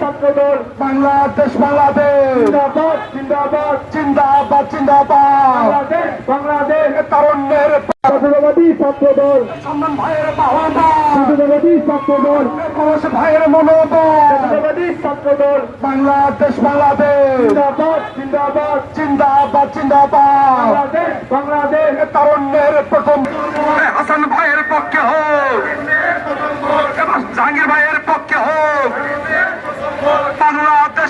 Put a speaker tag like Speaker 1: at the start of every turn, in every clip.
Speaker 1: ছাত্রদল
Speaker 2: বাংলাদেশ বাংলাদেশ।
Speaker 1: জিন্দাবাদ। জিন্দাবাদ
Speaker 2: জিন্দাবাদ জিন্দাবাদ।
Speaker 1: বাংলাদেশ বাংলাদেশ।
Speaker 2: তারুণ্যের
Speaker 1: জাতীয়তাবাদী ছাত্রদল।
Speaker 2: সম্মান ভাইয়ের বাহবা।
Speaker 1: জাতীয়তাবাদী ছাত্রদল।
Speaker 2: ঘোষ ভাইয়ের মনোবল।
Speaker 1: জাতীয়তাবাদী ছাত্রদল।
Speaker 2: বাংলাদেশ বাংলাদেশ।
Speaker 1: জিন্দাবাদ। জিন্দাবাদ
Speaker 2: জিন্দাবাদ জিন্দাবাদ।
Speaker 1: বাংলাদেশ বাংলাদেশ।
Speaker 2: তারুণ্যের প্রথম হাসান ভাইয়ের পক্ষে হোক। জাহাঙ্গীর ভাইয়ের পক্ষে হোক।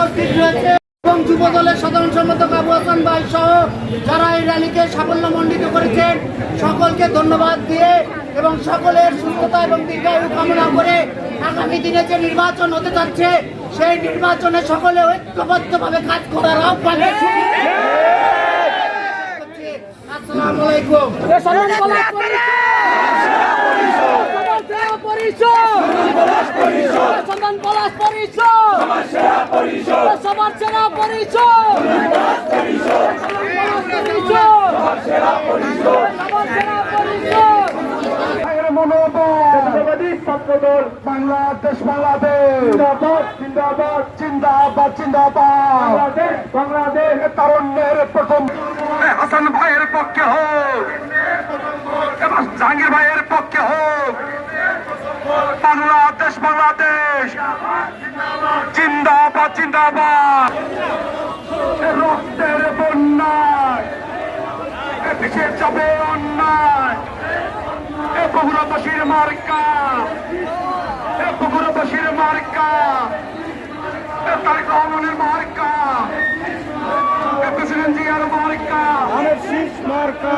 Speaker 3: উপস্থিত রয়েছে এবং যুব দলের সাধারণ সম্পাদক আবু হাসান ভাই সহ যারা এই র্যালিকে সাফল্যমণ্ডিত করেছেন, সকলকে ধন্যবাদ দিয়ে এবং সকলের সুস্থতা এবং দীর্ঘায়ু কামনা করে আগামী দিনে যে নির্বাচন হতে যাচ্ছে, সেই নির্বাচনে সকলে ঐক্যবদ্ধভাবে কাজ করার আহ্বান
Speaker 4: পরিচয় সবার সেরা পরিচয়
Speaker 1: ছাত্রদল
Speaker 2: বাংলাদেশ বাংলাদেশ।
Speaker 1: জিন্দাবাদ জিন্দাবাদ
Speaker 2: জিন্দাবাদ জিন্দাবাদ।
Speaker 1: বাংলাদেশ
Speaker 2: তারুণ্যের প্রথম। হাসান ভাইয়ের পক্ষে হোক। জাহাঙ্গীর ভাইয়ের পক্ষে হোক। বাংলাদেশ বাংলাদেশ। জিন্দাবাদ জিন্দাবাদ। রক্তের বন্যায় যাবে অন্যায়। এ মার্কা এ মার্কা। মার্কা প্রেসিডেন্ট জিয়ার মার্কা। মার্কা।